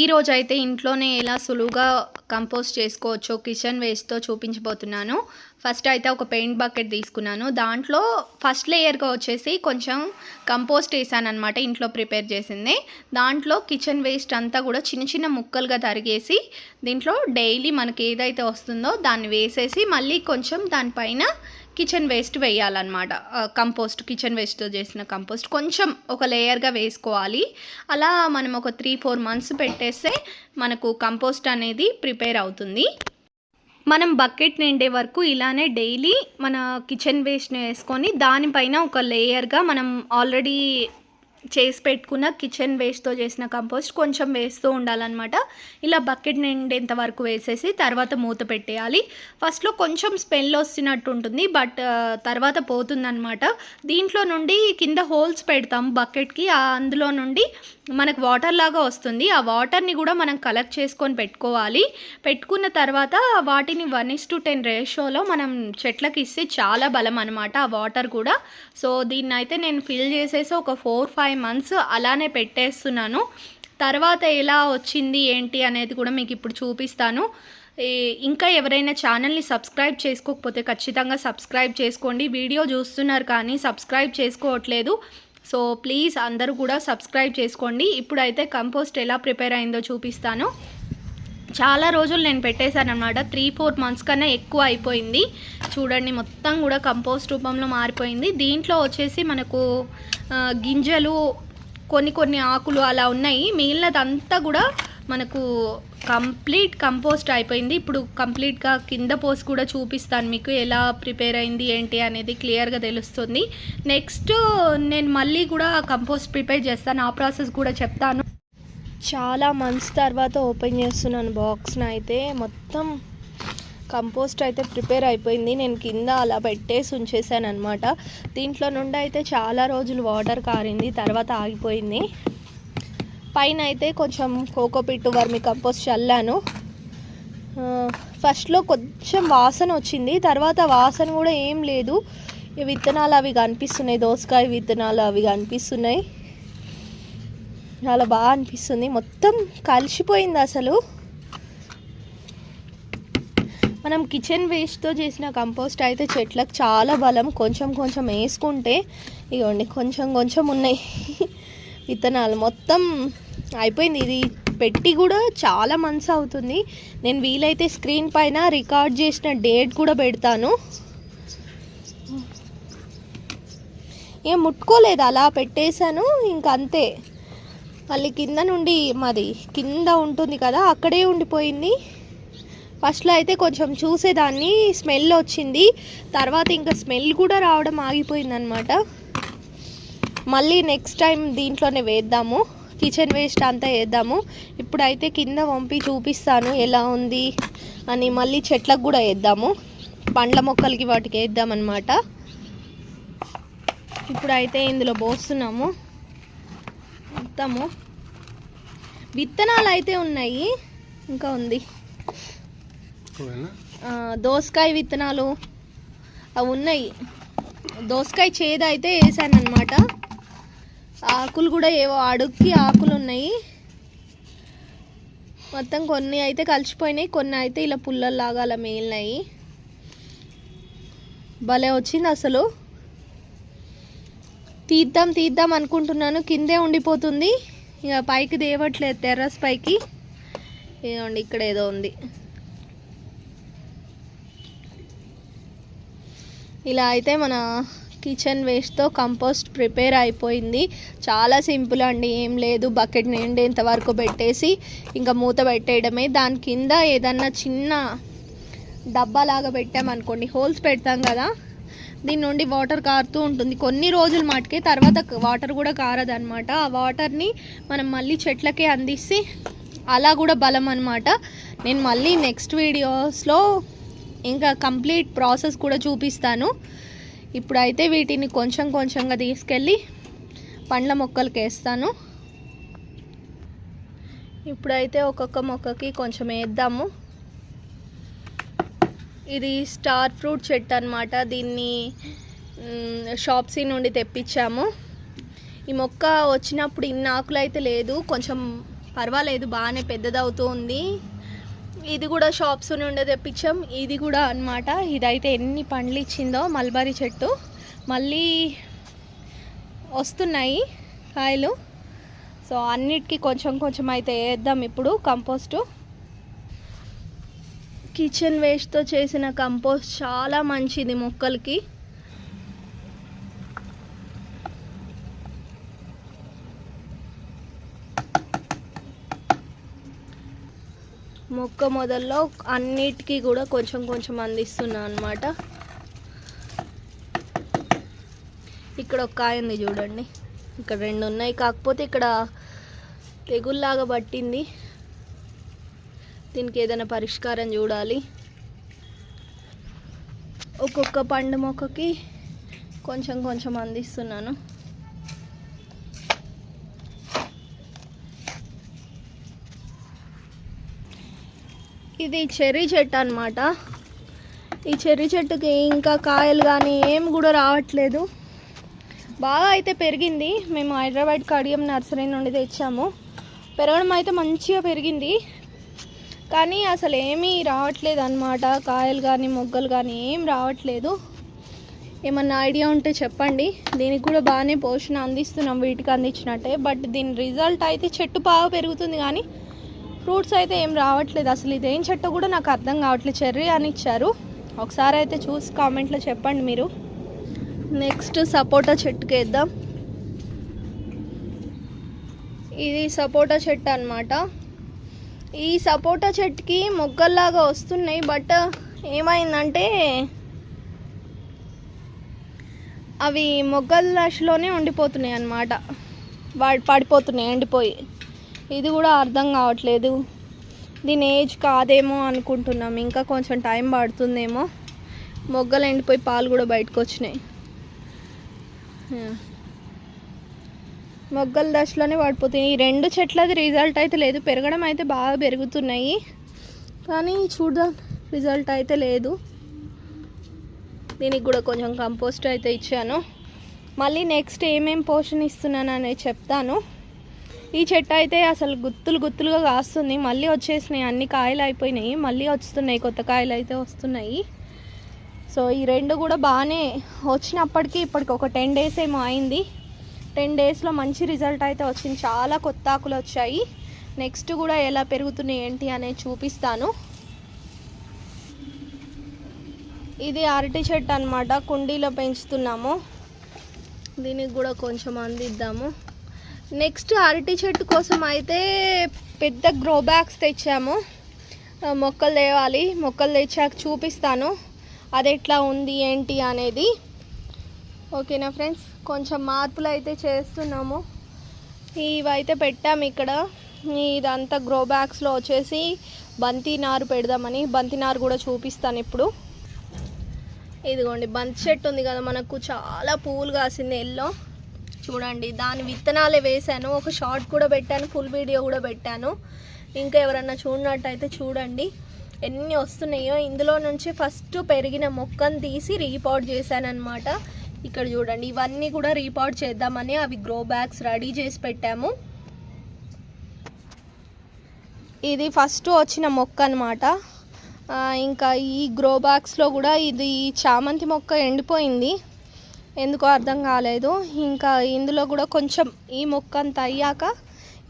ఈరోజు అయితే ఇంట్లోనే ఎలా సులువుగా కంపోస్ట్ చేసుకోవచ్చో కిచెన్ వేస్ట్తో చూపించబోతున్నాను. ఫస్ట్ అయితే ఒక పెయింట్ బకెట్ తీసుకున్నాను. దాంట్లో ఫస్ట్ లేయర్గా వచ్చేసి కొంచెం కంపోస్ట్ వేసాను అనమాట ఇంట్లో ప్రిపేర్ చేసింది. దాంట్లో కిచెన్ వేస్ట్ అంతా కూడా చిన్న చిన్న ముక్కలుగా తరిగేసి దీంట్లో డైలీ మనకి ఏదైతే వస్తుందో దాన్ని వేసేసి మళ్ళీ కొంచెం దానిపైన కిచెన్ వేస్ట్ వేయాలన్నమాట. కంపోస్ట్ కిచెన్ వేస్ట్తో చేసిన కంపోస్ట్ కొంచెం ఒక లేయర్గా వేసుకోవాలి. అలా మనం ఒక త్రీ ఫోర్ మంత్స్ పెట్టేస్తే మనకు కంపోస్ట్ అనేది ప్రిపేర్ అవుతుంది. మనం బకెట్ నిండే వరకు ఇలానే డైలీ మన కిచెన్ వేస్ట్ని వేసుకొని దానిపైన ఒక లేయర్గా మనం ఆల్రెడీ చేసి పెట్టుకున్న కిచెన్ వేస్ట్తో చేసిన కంపోస్ట్ కొంచెం వేస్తూ ఉండాలన్నమాట. ఇలా బకెట్ నిండేంత వరకు వేసేసి తర్వాత మూత పెట్టేయాలి. ఫస్ట్లో కొంచెం స్మెల్ వస్తున్నట్టు ఉంటుంది బట్ uh, తర్వాత పోతుందన్నమాట. దీంట్లో నుండి కింద హోల్స్ పెడతాం బకెట్కి అందులో నుండి మనకు వాటర్ లాగా వస్తుంది. ఆ వాటర్ని కూడా మనం కలెక్ట్ చేసుకొని పెట్టుకోవాలి. పెట్టుకున్న తర్వాత వాటిని వన్ ఇస్ టు టెన్ రేషియోలో మనం చెట్లకి ఇస్తే చాలా బలం అనమాట ఆ వాటర్ కూడా. సో దీన్ని అయితే నేను ఫిల్ చేసేసి ఒక ఫోర్ ఫైవ్ ఫైవ్ మంత్స్ అలానే పెట్టేస్తున్నాను. తర్వాత ఎలా వచ్చింది ఏంటి అనేది కూడా మీకు ఇప్పుడు చూపిస్తాను. ఇంకా ఎవరైనా ఛానల్ని సబ్స్క్రైబ్ చేసుకోకపోతే ఖచ్చితంగా సబ్స్క్రైబ్ చేసుకోండి. వీడియో చూస్తున్నారు కానీ సబ్స్క్రైబ్ చేసుకోవట్లేదు. సో ప్లీజ్ అందరూ కూడా సబ్స్క్రైబ్ చేసుకోండి. ఇప్పుడైతే కంపోస్ట్ ఎలా ప్రిపేర్ అయిందో చూపిస్తాను. చాలా రోజులు నేను పెట్టేశాను అనమాట త్రీ ఫోర్ మంత్స్ కన్నా ఎక్కువ అయిపోయింది. చూడండి మొత్తం కూడా కంపోస్ట్ రూపంలో మారిపోయింది. దీంట్లో వచ్చేసి మనకు గింజలు కొన్ని కొన్ని ఆకులు అలా ఉన్నాయి. మిగిలినదంతా కూడా మనకు కంప్లీట్ కంపోస్ట్ అయిపోయింది. ఇప్పుడు కంప్లీట్గా కింద పోసి కూడా చూపిస్తాను మీకు ఎలా ప్రిపేర్ అయింది ఏంటి అనేది క్లియర్గా తెలుస్తుంది. నెక్స్ట్ నేను మళ్ళీ కూడా కంపోస్ట్ ప్రిపేర్ చేస్తాను. ఆ ప్రాసెస్ కూడా చెప్తాను. చాలా మంత్స్ తర్వాత ఓపెన్ చేస్తున్నాను బాక్స్ని అయితే. మొత్తం కంపోస్ట్ అయితే ప్రిపేర్ అయిపోయింది. నేను కింద అలా పెట్టేసి ఉంచేసాను అనమాట దీంట్లో నుండి అయితే చాలా రోజులు వాటర్ కారింది తర్వాత ఆగిపోయింది. పైన అయితే కొంచెం కోకోపిట్టు వర్మి కంపోస్ట్ చల్లాను. ఫస్ట్లో కొంచెం వాసన వచ్చింది. తర్వాత వాసన కూడా ఏం లేదు. విత్తనాలు అవి కనిపిస్తున్నాయి. దోసకాయ విత్తనాలు అవి కనిపిస్తున్నాయి. చాలా బాగా అనిపిస్తుంది. మొత్తం కలిసిపోయింది అసలు. మనం కిచెన్ వేస్ట్తో చేసిన కంపోస్ట్ అయితే చెట్లకు చాలా బలం. కొంచెం కొంచెం వేసుకుంటే ఇగోండి కొంచెం కొంచెం ఉన్నాయి. విత్తనాలు మొత్తం అయిపోయింది. ఇది పెట్టి కూడా చాలా మంత్స్ అవుతుంది. నేను వీలైతే స్క్రీన్ పైన రికార్డ్ చేసిన డేట్ కూడా పెడతాను. ఏం ముట్టుకోలేదు. అలా పెట్టేశాను. ఇంక అంతే. మళ్ళీ కింద నుండి మాది కింద ఉంటుంది కదా అక్కడే ఉండిపోయింది. ఫస్ట్లో అయితే కొంచెం చూసేదాన్ని స్మెల్ వచ్చింది. తర్వాత ఇంకా స్మెల్ కూడా రావడం ఆగిపోయింది అనమాట మళ్ళీ నెక్స్ట్ టైం దీంట్లోనే వేద్దాము. కిచెన్ వేస్ట్ అంతా వేద్దాము. ఇప్పుడైతే కింద వంపి చూపిస్తాను ఎలా ఉంది అని మళ్ళీ చెట్లకు కూడా వేద్దాము. పండ్ల మొక్కలకి వాటికి వేద్దామన్నమాట. ఇప్పుడైతే ఇందులో పోస్తున్నాము. మొత్తము. విత్తనాలు అయితే ఉన్నాయి. ఇంకా ఉంది. దోసకాయ విత్తనాలు అవి ఉన్నాయి. దోసకాయ చేదు అయితే వేసాను అనమాట ఆకులు కూడా ఏవో అడుక్కి ఆకులు ఉన్నాయి. మొత్తం కొన్ని అయితే కలిసిపోయినాయి కొన్ని అయితే ఇలా పుల్లల్లాగా అలా మిగిలినాయి భలే వచ్చింది అసలు. తీద్దాం తీద్దాం అనుకుంటున్నాను. కిందే ఉండిపోతుంది. ఇక పైకి దేవట్లేదు టెర్రస్ పైకి. ఇదిగోండి ఇక్కడ ఏదో ఉంది. ఇలా అయితే మన కిచెన్ వేస్ట్తో కంపోస్ట్ ప్రిపేర్ అయిపోయింది. చాలా సింపుల్ అండి ఏం లేదు. బకెట్ నిండేంత వరకు పెట్టేసి ఇంకా మూత పెట్టేయడమే. దాని కింద ఏదన్నా చిన్న డబ్బా లాగా పెట్టామనుకోండి హోల్స్ పెడతాం కదా. దీని నుండి వాటర్ కారుతూ ఉంటుంది. కొన్ని రోజులు మటుకే తర్వాత వాటర్ కూడా కారదనమాట ఆ వాటర్ని మనం మళ్ళీ చెట్లకే అందిస్తే అలా కూడా బలం అనమాట నేను మళ్ళీ నెక్స్ట్ వీడియోస్లో ఇంకా కంప్లీట్ ప్రాసెస్ కూడా చూపిస్తాను. ఇప్పుడైతే వీటిని కొంచెం కొంచెంగా తీసుకెళ్ళి పండ్ల మొక్కలకి వేస్తాను ఇప్పుడైతే ఒక్కొక్క మొక్కకి కొంచెం వేద్దాము. ఇది స్టార్ ఫ్రూట్ చెట్టు అనమాట దీన్ని మ్, షాప్సీ నుండి తెప్పించాము. ఈ మొక్క వచ్చినప్పుడు ఇన్ని ఆకులు అయితే లేదు. కొంచెం పర్వాలేదు బాగానే పెద్దదవుతూ ఉంది. ఇది కూడా షాప్స్ నుండి తెప్పించాం. ఇది కూడా అన్నమాట. ఇదైతే ఎన్ని పండ్లు ఇచ్చిందో మల్బరీ చెట్టు. మళ్ళీ వస్తున్నాయి కాయలు. సో అన్నిటికీ కొంచెం కొంచెం అయితే వేద్దాం ఇప్పుడు కంపోస్టు. కిచెన్ వేస్ట్తో చేసిన కంపోస్ట్ చాలా మంచిది మొక్కలకి. మొక్క మొదల్లో అన్నిటికీ కూడా కొంచెం కొంచెం అందిస్తున్నా అనమాట ఇక్కడ ఒక కాయ ఉంది చూడండి. ఇక్కడ రెండు ఉన్నాయి. కాకపోతే ఇక్కడ తెగుల్లాగా పట్టింది. దీనికి ఏదైనా పరిష్కారం చూడాలి. ఒక్కొక్క పండు మొక్కకి కొంచెం కొంచెం అందిస్తున్నాను. ఇది చెర్రీ చెట్టు అనమాట ఈ చెర్రీ చెట్టుకి ఇంకా కాయలు కానీ ఏం కూడా రావట్లేదు. బాగా అయితే పెరిగింది. మేము హైదరాబాద్ కడియం నర్సరీ నుండి తెచ్చాము. పెరగడం అయితే మంచిగా పెరిగింది. కానీ అసలు ఏమీ రావట్లేదు అనమాట కాయలు కానీ మొగ్గలు కానీ ఏం రావట్లేదు. ఏమన్నా ఐడియా ఉంటే చెప్పండి. దీనికి కూడా బాగానే పోషణ అందిస్తున్నాం వీటికి అందించినట్టే. బట్ దీని రిజల్ట్ అయితే చెట్టు బాగా పెరుగుతుంది కానీ ఫ్రూట్స్ అయితే ఏం రావట్లేదు. అసలు ఇదేం చెట్టు కూడా నాకు అర్థం కావట్లేదు. చెర్రీ అని ఇచ్చారు. ఒకసారి అయితే చూసి కామెంట్లో చెప్పండి మీరు. నెక్స్ట్ సపోటా చెట్టుకి వేద్దాం. ఇది సపోటా చెట్టు అన్నమాట. ఈ సపోటా చెట్టుకి మొగ్గల్లాగా వస్తున్నాయి బట్ ఏమైందంటే అవి మొగ్గల దశలోనే ఉండిపోతున్నాయి అన్నమాట. వాడి పడిపోతున్నాయి ఎండిపోయి. ఇది కూడా అర్థం కావట్లేదు. దీని ఏజ్ కాదేమో అనుకుంటున్నాం. ఇంకా కొంచెం టైం పడుతుందేమో. మొగ్గలు ఎండిపోయి పాలు కూడా బయటకు వచ్చినాయి. మొగ్గల దశలోనే పడిపోతున్నాయి. ఈ రెండు చెట్లది రిజల్ట్ అయితే లేదు. పెరగడం అయితే బాగా పెరుగుతున్నాయి. కానీ చూద్దాం. రిజల్ట్ అయితే లేదు. దీనికి కూడా కొంచెం కంపోస్ట్ అయితే ఇచ్చాను. మళ్ళీ నెక్స్ట్ ఏమేం పోషణ ఇస్తున్నాను అనేది చెప్తాను. ఈ చెట్టు అయితే అసలు గుత్తులు గుత్తులుగా కాస్తుంది. మళ్ళీ వచ్చేసినాయి. అన్ని కాయలు అయిపోయినాయి. మళ్ళీ వస్తున్నాయి. కొత్త కాయలు అయితే వస్తున్నాయి. సో ఈ రెండు కూడా బాగానే వచ్చినప్పటికీ ఇప్పటికి ఒక టెన్ డేస్ ఏమో అయింది. టెన్ డేస్లో మంచి రిజల్ట్ అయితే వచ్చింది. చాలా కొత్త ఆకులు వచ్చాయి. నెక్స్ట్ కూడా ఎలా పెరుగుతున్నాయి ఏంటి అనేది చూపిస్తాను. ఇది అరటి చెట్టు అనమాట కుండీలో పెంచుతున్నాము. దీనికి కూడా కొంచెం అందిద్దాము. నెక్స్ట్ అరటి చెట్టు కోసం అయితే పెద్ద గ్రో బ్యాగ్స్ తెచ్చాము. మొక్కలు తేవాలి. మొక్కలు తెచ్చాక చూపిస్తాను. అది ఎట్లా ఉంది ఏంటి అనేది. ఓకేనా ఫ్రెండ్స్? కొంచెం మార్పులు అయితే చేస్తున్నాము. ఇవైతే పెట్టాము ఇక్కడ. ఇదంతా గ్రో బ్యాగ్స్లో వచ్చేసి బంతి నారు పెడదామని బంతి నారు కూడా చూపిస్తాను ఇప్పుడు. ఇదిగోండి బంతి చెట్టు ఉంది కదా మనకు చాలా పువ్వులు కాసింది ఎల్లో. చూడండి దాని విత్తనాలే వేశాను. ఒక షార్ట్ కూడా పెట్టాను ఫుల్ వీడియో కూడా పెట్టాను. ఇంకా ఎవరన్నా చూడనట్టయితే చూడండి. ఎన్ని వస్తున్నాయో ఇందులో నుంచి ఫస్ట్ పెరిగిన మొక్కను తీసి రీపాట్ చేశాను అనమాట ఇక్కడ చూడండి ఇవన్నీ కూడా రీపాట్ చేద్దామని అవి గ్రో బ్యాగ్స్ రెడీ చేసి పెట్టాము. ఇది ఫస్ట్ వచ్చిన మొక్క అనమాట ఇంకా ఈ గ్రో బ్యాగ్స్లో కూడా ఇది చామంతి మొక్క ఎండిపోయింది. ఎందుకో అర్థం కాలేదు. ఇంకా ఇందులో కూడా కొంచెం ఈ మొక్క అంత అయ్యాక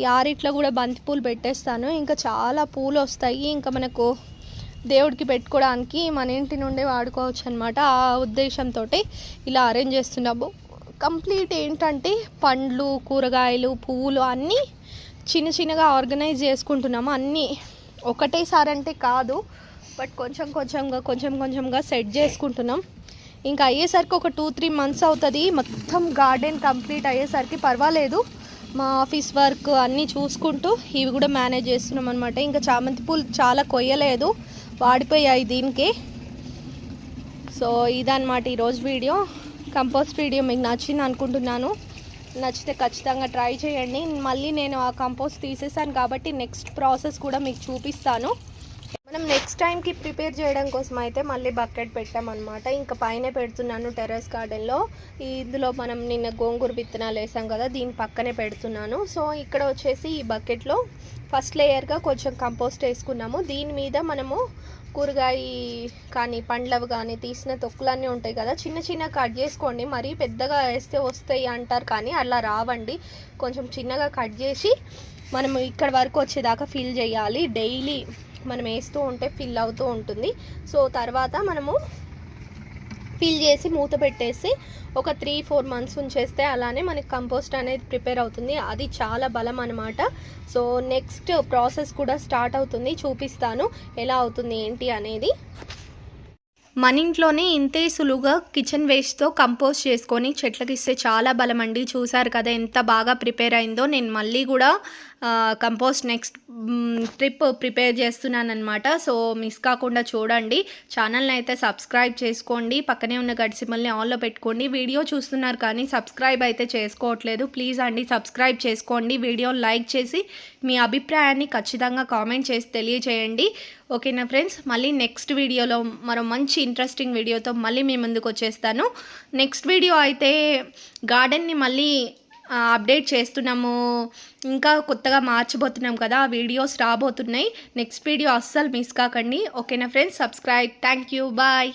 ఈ ఆరిట్లో కూడా బంతిపూలు పెట్టేస్తాను. ఇంకా చాలా పూలు వస్తాయి. ఇంకా మనకు దేవుడికి పెట్టుకోవడానికి మన ఇంటి నుండే వాడుకోవచ్చు అనమాట ఆ ఉద్దేశంతో ఇలా అరేంజ్ చేస్తున్నాము. కంప్లీట్ ఏంటంటే పండ్లు కూరగాయలు పువ్వులు అన్నీ చిన్న చిన్నగా ఆర్గనైజ్ చేసుకుంటున్నాము. అన్నీ ఒకటేసారి అంటే కాదు బట్ కొంచెం కొంచెంగా కొంచెం కొంచెంగా సెట్ చేసుకుంటున్నాం. ఇంకా అయ్యేసరికి ఒక టూ త్రీ మంత్స్ అవుతుంది. మొత్తం గార్డెన్ కంప్లీట్ అయ్యేసరికి పర్వాలేదు. మా ఆఫీస్ వర్క్ అన్నీ చూసుకుంటూ ఇవి కూడా మేనేజ్ చేస్తున్నాం అనమాట ఇంకా చామంతి పూలు చాలా కొయ్యలేదు. వాడిపోయాయి దీనికి. సో ఇదన్నమాట ఈరోజు వీడియో. కంపోస్ట్ వీడియో మీకు నచ్చింది అనుకుంటున్నాను. నచ్చితే ఖచ్చితంగా ట్రై చేయండి. మళ్ళీ నేను ఆ కంపోస్ట్ తీసేసాను కాబట్టి నెక్స్ట్ ప్రాసెస్ కూడా మీకు చూపిస్తాను. మనం నెక్స్ట్ టైంకి ప్రిపేర్ చేయడం కోసం అయితే మళ్ళీ బకెట్ పెట్టామన్నమాట. ఇంకా పైన పెడుతున్నాను టెర్రస్ గార్డెన్లో ఇందులో మనం నిన్న గోంగూర విత్తనాలు వేసాం కదా దీని పక్కనే పెడుతున్నాను. సో ఇక్కడ వచ్చేసి ఈ బకెట్లో ఫస్ట్ లేయర్గా కొంచెం కంపోస్ట్ వేసుకున్నాము. దీని మీద మనము కూరగాయ కానీ పండ్లవి కానీ తీసిన తొక్కులన్నీ ఉంటాయి కదా చిన్న చిన్న కట్ చేసుకోండి. మరీ పెద్దగా వేస్తే వస్తాయి అంటారు కానీ అలా రావండి. కొంచెం చిన్నగా కట్ చేసి మనం ఇక్కడ వరకు వచ్చేదాకా ఫిల్ చేయాలి. డైలీ మనం వేస్తూ ఉంటే ఫిల్ అవుతూ ఉంటుంది. సో తర్వాత మనము ఫిల్ చేసి మూత పెట్టేసి ఒక త్రీ ఫోర్ మంత్స్ ఉంచేస్తే అలానే మనకి కంపోస్ట్ అనేది ప్రిపేర్ అవుతుంది. అది చాలా బలం అనమాట సో నెక్స్ట్ ప్రాసెస్ కూడా స్టార్ట్ అవుతుంది. చూపిస్తాను ఎలా అవుతుంది ఏంటి అనేది. మన ఇంట్లోనే ఇంతే సులువుగా కిచెన్ వేస్ట్తో కంపోస్ట్ చేసుకొని చెట్లకి ఇస్తే చాలా బలం అండి. చూసారు కదా ఎంత బాగా ప్రిపేర్ అయిందో. నేను మళ్ళీ కూడా కంపోస్ట్ నెక్స్ట్ ట్రిప్ ప్రిపేర్ చేస్తున్నాను అనమాట సో మిస్ కాకుండా చూడండి. ఛానల్ని అయితే సబ్స్క్రైబ్ చేసుకోండి. పక్కనే ఉన్న గడిసిమల్ని ఆన్లో పెట్టుకోండి. వీడియో చూస్తున్నారు కానీ సబ్స్క్రైబ్ అయితే చేసుకోవట్లేదు. ప్లీజ్ అండి సబ్స్క్రైబ్ చేసుకోండి. వీడియో లైక్ చేసి మీ అభిప్రాయాన్ని ఖచ్చితంగా కామెంట్ చేసి తెలియజేయండి ఓకేనా ఫ్రెండ్స్? మళ్ళీ నెక్స్ట్ వీడియోలో మరో మంచి ఇంట్రెస్టింగ్ వీడియోతో మళ్ళీ మీ ముందుకు వచ్చేస్తాను. నెక్స్ట్ వీడియో అయితే గార్డెన్ని మళ్ళీ అప్డేట్ చేస్తున్నాము. ఇంకా కొత్తగా మార్చబోతున్నాం కదా ఆ వీడియోస్ రాబోతున్నాయి. నెక్స్ట్ వీడియో అస్సలు మిస్ కాకండి. ఓకేనా friends? Subscribe. Thank you. Bye.